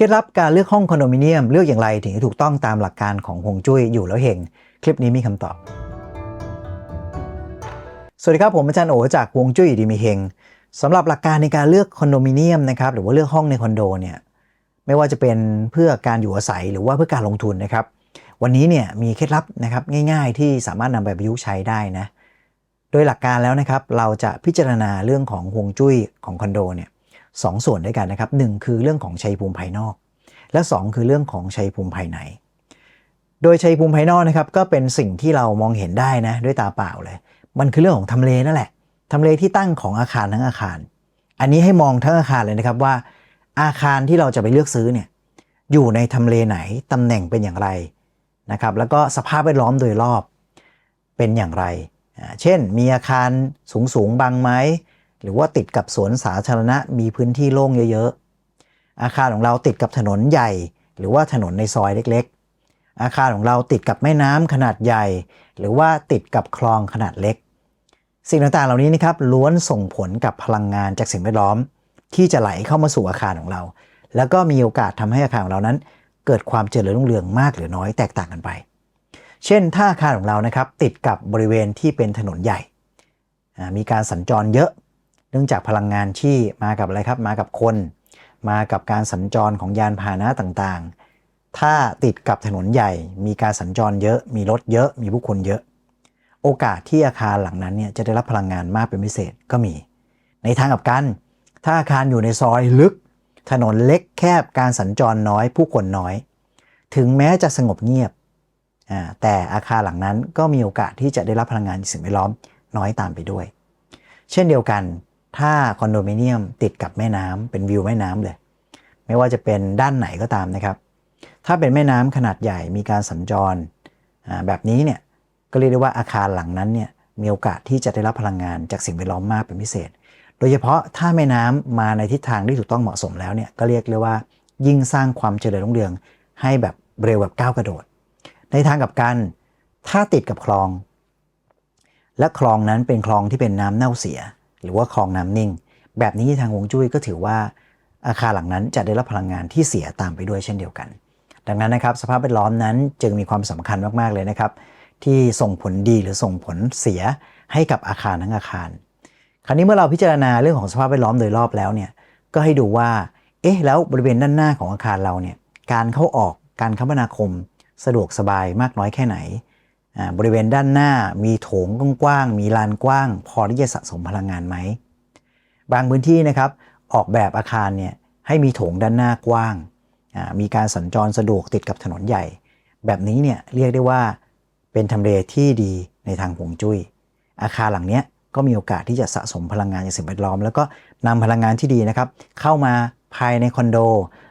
เคล็ดลับการเลือกห้องคอนโดมิเนียมเลือกอย่างไรถึงจะถูกต้องตามหลักการของฮวงจุ้ยอยู่แล้วเฮงคลิปนี้มีคำตอบ สวัสดีครับผมอาจารย์โอจากฮวงจุ้ยดีมีเฮงสำหรับหลักการในการเลือกคอนโดมิเนียมนะครับหรือว่าเลือกห้องในคอนโดเนี่ยไม่ว่าจะเป็นเพื่อการอยู่อาศัยหรือว่าเพื่อการลงทุนนะครับ วันนี้เนี่ยมีเคล็ดลับนะครับง่าย ๆ ที่สามารถนำไปประยุกต์ใช้ได้นะโดยหลักการแล้วนะครับเราจะพิจารณาเรื่องของฮวงจุ้ยของคอนโดเนี่ย สองส่วนด้วยกันนะครับหนึ่งคือเรื่องของชัยภูมิภายนอก และ 2 คือเรื่องของชัยภูมิภายใน โดยชัยภูมิภายนอกนะครับก็เป็นสิ่งที่เรามองเห็นได้นะด้วยตาเปล่าเลย มันคือเรื่องของทำเลนั่นแหละทำเลที่ตั้งของอาคารทั้งอาคาร อันนี้ให้มองทั้งอาคารเลยนะครับว่า อาคารที่เราจะไปเลือกซื้อเนี่ยอยู่ในทำเลไหนตำแหน่งเป็นอย่างไรนะครับแล้วก็สภาพแวดล้อมโดยรอบเป็นอย่างไร เช่นมีอาคารสูงสูงบางไหม หรือว่าติดกับสวนสาธารณะมีพื้นที่โล่งเยอะๆ อาคารของเราติดกับถนนใหญ่ หรือว่าถนนในซอยเล็กๆ อาคารของเราติดกับแม่น้ำขนาดใหญ่ หรือว่าติดกับคลองขนาดเล็ก สิ่งต่างๆเหล่านี้นะครับล้วนส่งผลกับพลังงานจากสิ่งแวดล้อม ที่จะไหลเข้ามาสู่อาคารของเรา แล้วก็มีโอกาสทำให้อาคารของเรานั้น เกิดความเจริญรุ่งเรืองมากหรือน้อยแตกต่างกันไป เช่น ถ้าอาคารของเรานะครับติดกับบริเวณที่เป็นถนนใหญ่ มีการสัญจรเยอะ เนื่องจากพลังงานที่มากับอะไรครับ มากับคน มากับการสัญจรของยานพาหนะต่างๆ ถ้าติดกับถนนใหญ่ มีการสัญจรเยอะ มีรถเยอะ มีผู้คนเยอะ โอกาสที่อาคารหลังนั้นเนี่ยจะได้รับพลังงานมากเป็นพิเศษก็มี ในทางกับกัน ถ้าอาคารอยู่ในซอยลึก ถนนเล็กแคบ การสัญจรน้อย ผู้คนน้อย ถึงแม้จะสงบเงียบ แต่อาคารหลังนั้นก็มีโอกาสที่จะได้รับพลังงานสิ่งแวดล้อมน้อยตามไปด้วย เช่นเดียวกัน ถ้าคอนโดมิเนียมติดกับแม่น้ำเป็นวิวแม่น้ำเลย ไม่ว่าจะเป็นด้านไหนก็ตามนะครับ ถ้าเป็นแม่น้ำขนาดใหญ่มีการสัญจรแบบนี้เนี่ยก็เรียกได้ว่าอาคารหลังนั้นเนี่ยมีโอกาสที่จะได้รับพลังงานจากสิ่งแวดล้อมมากเป็นพิเศษ โดยเฉพาะถ้าแม่น้ำมาในทิศทางที่ถูกต้องเหมาะสมแล้วเนี่ยก็เรียกเลยว่า ยิ่งสร้างความเจริญรุ่งเรือง ให้แบบเร็วแบบก้าวกระโดด ในทางกับการถ้าติดกับคลอง และคลองนั้นเป็นคลองที่เป็นน้ำเน่าเสีย หรือว่าคลองน้ำนิ่ง แบบนี้ทางฮวงจุ้ยก็ถือว่าอาคารหลังนั้นจะได้รับพลังงานที่เสียตามไปด้วยเช่นเดียวกัน ดังนั้นนะครับสภาพแวดล้อมนั้นจึงมีความสำคัญมากๆเลยนะครับ ที่ส่งผลดีหรือส่งผลเสียให้กับอาคารทั้งอาคาร คราวนี้เมื่อเราพิจารณาเรื่องของสภาพแวดล้อมโดยรอบแล้วเนี่ยก็ให้ดูว่าเอ๊ะแล้วบริเวณด้านหน้าของอาคารเราเนี่ยการเข้าออกการคมนาคม สะดวกสบายมากน้อยแค่ไหน บริเวณด้านหน้ามีโถงกว้างๆมีลานกว้าง พอที่จะสะสมพลังงานไหม บางพื้นที่นะครับออกแบบอาคารเนี่ยให้มีโถงด้านหน้ากว้าง มีการสัญจรสะดวกติดกับถนนใหญ่ แบบนี้เนี่ยเรียกได้ว่าเป็นทำเลที่ดีในทางหวงจุย้ย อาคารหลังนี้ก็มีโอกาสที่จะสะสมพลังงานจากสิ่งแวดล้อม แล้วก็นำพลังงานที่ดีนะครับเข้ามาภายในคอนโด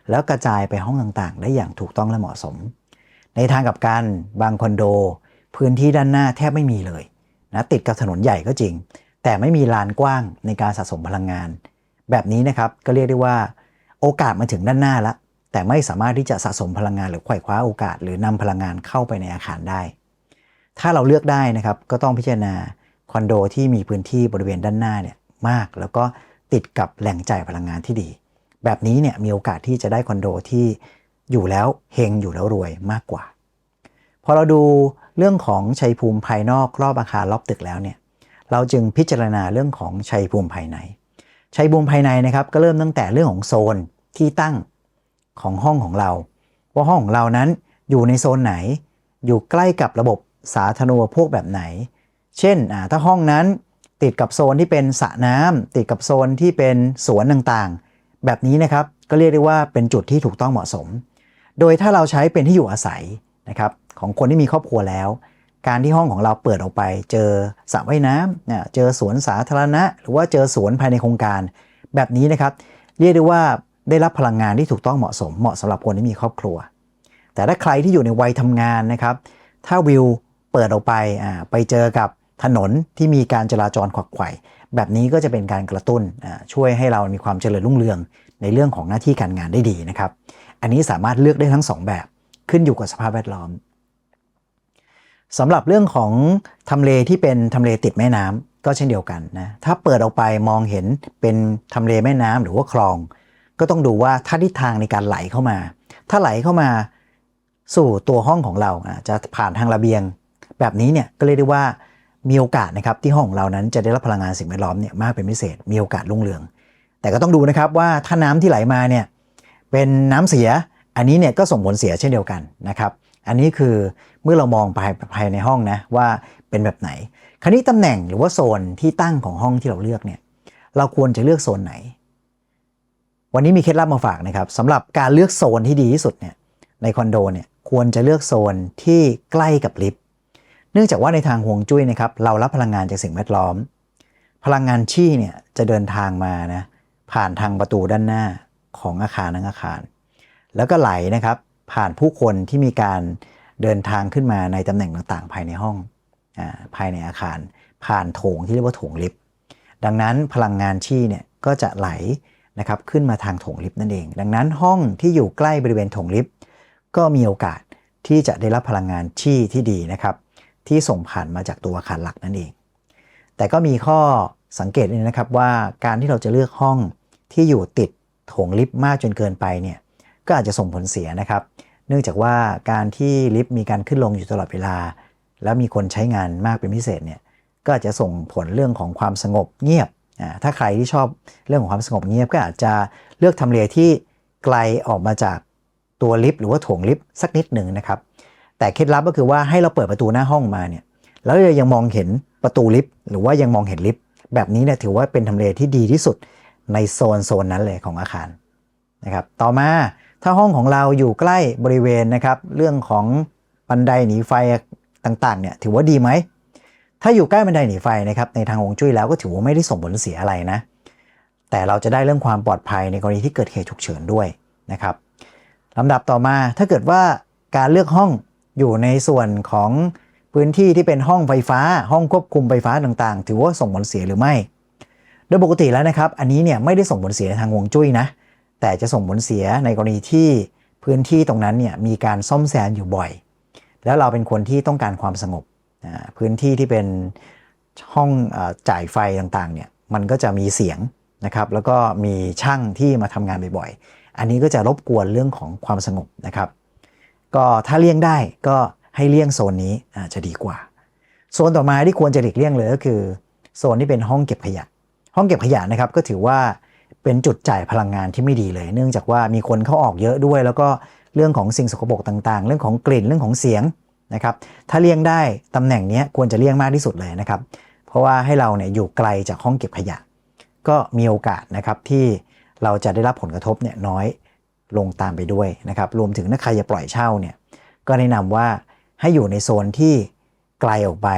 แล้วกระจายไปห้องต่างๆ ได้อย่างถูกต้องและเหมาะสม ในทางกับการบางคอนโด พื้นที่ด้านหน้าแทบไม่มีเลยนะติดกับถนนใหญ่ก็จริง แต่ไม่มีลานกว้างในการสะสมพลังงาน แบบนี้นะครับก็เรียกได้ว่า โอกาสมาถึงด้านหน้าแล้วแต่ไม่สามารถที่จะสะสมพลังงานหรือไขว่คว้าโอกาส หรือนำพลังงานเข้าไปในอาคารได้ ถ้าเราเลือกได้นะครับก็ต้องพิจารณาคอนโดที่มีพื้นที่บริเวณด้านหน้าเนี่ยมาก แล้วก็ติดกับแหล่งจ่ายพลังงานที่ดี แบบนี้เนี่ยมีโอกาสที่จะได้คอนโดที่อยู่แล้วเฮงอยู่แล้วรวยมากกว่า พอเราดู เรื่องของชัยภูมิภายนอกรอบอาคารรอบตึกแล้วเนี่ยเราจึงพิจารณาเรื่องของชัยภูมิภายในชัยภูมิภายในนะครับก็เริ่มตั้งแต่เรื่องของโซนที่ตั้งของห้องของเรา ว่าห้องของเรานั้นอยู่ในโซนไหน อยู่ใกล้กับระบบสาธารณูปโภคแบบไหน เช่นถ้าห้องนั้นติดกับโซนที่เป็นสระน้ำติดกับโซนที่เป็นสวนต่างๆ แบบนี้นะครับก็เรียกได้ว่าเป็นจุดที่ถูกต้องเหมาะสม โดยถ้าเราใช้เป็นที่อยู่อาศัยนะครับ ของคนที่มีครอบครัวแล้ว การที่ห้องของเราเปิดออกไป เจอสระว่ายน้ำเนี่ยเจอสวนสาธารณะ หรือว่าเจอสวนภายในโครงการ แบบนี้นะครับ เรียกได้ว่าได้รับพลังงานที่ถูกต้องเหมาะสม เหมาะสำหรับคนที่มีครอบครัว แต่ถ้าใครที่อยู่ในวัยทำงานนะครับ ถ้าวิวเปิดออกไปอ่าไปเจอกับถนนที่มีการจราจรขวักไขว่แบบนี้ก็จะเป็นการกระตุ้นช่วยให้เรามีความเจริญรุ่งเรือง ในเรื่องของหน้าที่การงานได้ดีนะครับ อันนี้สามารถเลือกได้ทั้ง 2 แบบขึ้นอยู่กับสภาพแวดล้อม สำหรับเรื่องของทำเลที่เป็นทำเลติดแม่น้ำก็เช่นเดียวกันนะถ้าเปิดออกไปมองเห็นเป็นทำเลแม่น้ำหรือว่าคลอง ก็ต้องดูว่าถ้าทิศทางในการไหลเข้ามา ถ้าไหลเข้ามาสู่ตัวห้องของเราจะผ่านทางระเบียง แบบนี้เนี่ยก็เรียกได้ว่ามีโอกาสนะครับที่ห้องเรานั้นจะได้รับพลังงานสิ่งแวดล้อมเนี่ยมากเป็นพิเศษมีโอกาสรุ่งเรือง แต่ก็ต้องดูนะครับว่าถ้าน้ำที่ไหลมาเนี่ยเป็นน้ำเสียอันนี้เนี่ยก็ส่งผลเสียเช่นเดียวกันนะครับ อันนี้คือเมื่อเรามองภายภายในห้องนะว่าเป็นแบบไหน คราวนี้ตำแหน่งหรือว่าโซนที่ตั้งของห้องที่เราเลือกเนี่ยเราควรจะเลือกโซนไหน วันนี้มีเคล็ดลับมาฝากนะครับสำหรับการเลือกโซนที่ดีที่สุดเนี่ยในคอนโดเนี่ยควรจะเลือกโซนที่ใกล้กับลิฟต์เนื่องจากว่าในทางฮวงจุ้ยนะครับเรารับพลังงานจากสิ่งแวดล้อม พลังงานชี่เนี่ยจะเดินทางมานะผ่านทางประตูด้านหน้าของอาคารทั้งอาคาร แล้วก็ไหลนะครับ ผ่านผู้คนที่มีการเดินทางขึ้นมาในตำแหน่งต่างๆ ภายในห้องอาภายในอาคาร ผ่านโถงที่เรียกว่าโถงลิฟต์ดังนั้นพลังงานชี่เนี่ยก็จะไหลนะครับขึ้นมาทางโถงลิฟต์นั่นเอง ดังนั้นห้องที่อยู่ใกล้บริเวณโถงลิฟต์ก็มีโอกาสที่จะได้รับพลังงานชี่ที่ดีนะครับ ที่ส่งผ่านมาจากตัวอาคารหลักนั่นเอง แต่ก็มีข้อสังเกตนี่นะครับว่าการที่เราจะเลือกห้องที่อยู่ติดโถงลิฟต์มากจนเกินไปเนี่ย ก็อาจจะส่งผลเสียนะครับ เนื่องจากว่าการที่ลิฟต์มีการขึ้นลงอยู่ตลอดเวลา แล้วมีคนใช้งานมากเป็นพิเศษเนี่ยก็อาจจะส่งผลเรื่องของความสงบเงียบอ่าถ้าใครที่ชอบเรื่องของความสงบเงียบก็อาจจะเลือกทำเลที่ไกลออกมาจากตัวลิฟต์หรือว่าโถงลิฟต์สักนิดหนึ่งนะครับ แต่เคล็ดลับก็คือว่าให้เราเปิดประตูหน้าห้องมาเนี่ยแล้วเรายังมองเห็นประตูลิฟต์หรือว่ายังมองเห็นลิฟต์แบบนี้เนี่ยถือว่าเป็นทำเลที่ดีที่สุดในโซนโซนนั้นเลยของอาคารนะครับ ต่อมา ถ้าห้องของเราอยู่ใกล้บริเวณนะครับ เรื่องของบันไดหนีไฟต่างๆเนี่ยถือว่าดีไหม ถ้าอยู่ใกล้บันไดหนีไฟนะครับในทางฮวงจุ้ยแล้วก็ถือว่าไม่ได้ส่งผลเสียอะไรนะ แต่เราจะได้เรื่องความปลอดภัยในกรณีที่เกิดเหตุฉุกเฉินด้วยนะครับลำดับต่อมาถ้าเกิดว่าการเลือกห้องอยู่ในส่วนของพื้นที่ที่เป็นห้องไฟฟ้า ห้องควบคุมไฟฟ้าต่างๆ ถือว่าส่งผลเสียหรือไม่ โดยปกติแล้วนะครับ อันนี้เนี่ยไม่ได้ส่งผลเสียทางฮวงจุ้ยนะ แต่จะส่งผลเสียในกรณีที่พื้นที่ตรงนั้นเนี่ยมีการซ่อมแซมอยู่บ่อย แล้วเราเป็นคนที่ต้องการความสงบพื้นที่ที่เป็นห้องจ่ายไฟต่างๆเนี่ยมันก็จะมีเสียงนะครับแล้วก็มีช่างที่มาทำงานบ่อยๆ อันนี้ก็จะรบกวนเรื่องของความสงบนะครับ ก็ถ้าเลี่ยงได้ก็ให้เลี่ยงโซนนี้จะดีกว่า โซนต่อมาที่ควรจะหลีกเลี่ยงเลยก็คือ โซนที่เป็นห้องเก็บขยะ ห้องเก็บขยะนะครับก็ถือว่า เป็นจุดจ่ายพลังงานที่ไม่ดีเลย เนื่องจากว่ามีคนเข้าออกเยอะด้วย แล้วก็เรื่องของสิ่งสกปรกต่างๆ เรื่องของกลิ่นเรื่องของเสียงนะครับ ถ้าเลี่ยงได้ตำแหน่งนี้ควรจะเลี่ยงมากที่สุดเลยนะครับ เพราะว่าให้เราเนี่ยอยู่ไกลจากห้องเก็บขยะ ก็มีโอกาสนะครับที่เราจะได้รับผลกระทบเนี่ยน้อยลงตามไปด้วยนะครับ รวมถึงถ้าใครจะปล่อยเช่าเนี่ยก็แนะนำว่าให้อยู่ในโซนที่ไกลออกไป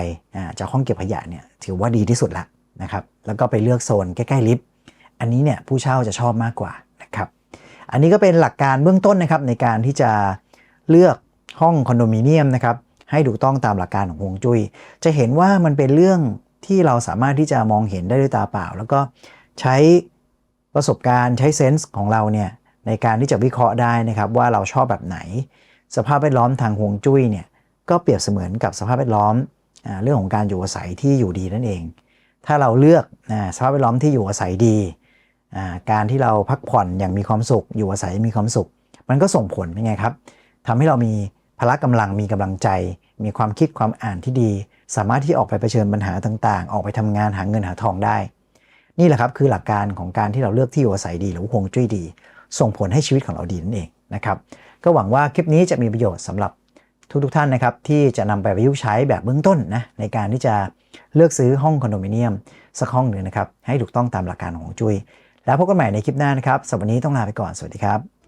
จากห้องเก็บขยะเนี่ยถือว่าดีที่สุดละนะครับ แล้วก็ไปเลือกโซนใกล้ๆลิฟต์ อันนี้เนี่ยผู้เช่าจะชอบมากกว่านะครับ อันนี้ก็เป็นหลักการเบื้องต้นนะครับในการที่จะเลือกห้องคอนโดมิเนียมนะครับให้ถูกต้องตามหลักการของฮวงจุ้ยจะเห็นว่ามันเป็นเรื่องที่เราสามารถที่จะมองเห็นได้ด้วยตาเปล่า แล้วก็ใช้ประสบการณ์ใช้เซนส์ของเราเนี่ยในการที่จะวิเคราะห์ได้นะครับว่าเราชอบแบบไหน สภาพแวดล้อมทางฮวงจุ้ยเนี่ยก็เปรียบเสมือนกับสภาพแวดล้อมอเรื่องของการอยู่อาศัยที่อยู่ดีนั่นเอง ถ้าเราเลือกอสภาพแวดล้อมที่อยู่อาศัยดี การที่เราพักผ่อนอย่างมีความสุข อยู่อาศัยมีความสุข มันก็ส่งผลเป็นไงครับทำให้เรามีพละกำลังมีกำลังใจ มีความคิดความอ่านที่ดี สามารถที่ออกไปเผชิญปัญหาต่างๆ ออกไปทำงานหาเงินหาทองได้ นี่แหละครับคือหลักการของการที่เราเลือกที่อยู่อาศัยดี หรือฮวงจุ้ยดี ส่งผลให้ชีวิตของเราดีนั่นเองนะครับก็หวังว่าคลิปนี้จะมีประโยชน์สำหรับทุกๆท่านนะครับที่จะนำไปประยุกต์ใช้แบบเบื้องต้นนะในการที่จะเลือกซื้อห้องคอนโดมิเนียมสักห้องหนึ่งนะครับให้ถูกต้องตามหลักการของฮวงจุ้ย แล้วพบกันใหม่ในคลิปหน้านะครับสำหรับวันนี้ต้องลาไปก่อนสวัสดีครับ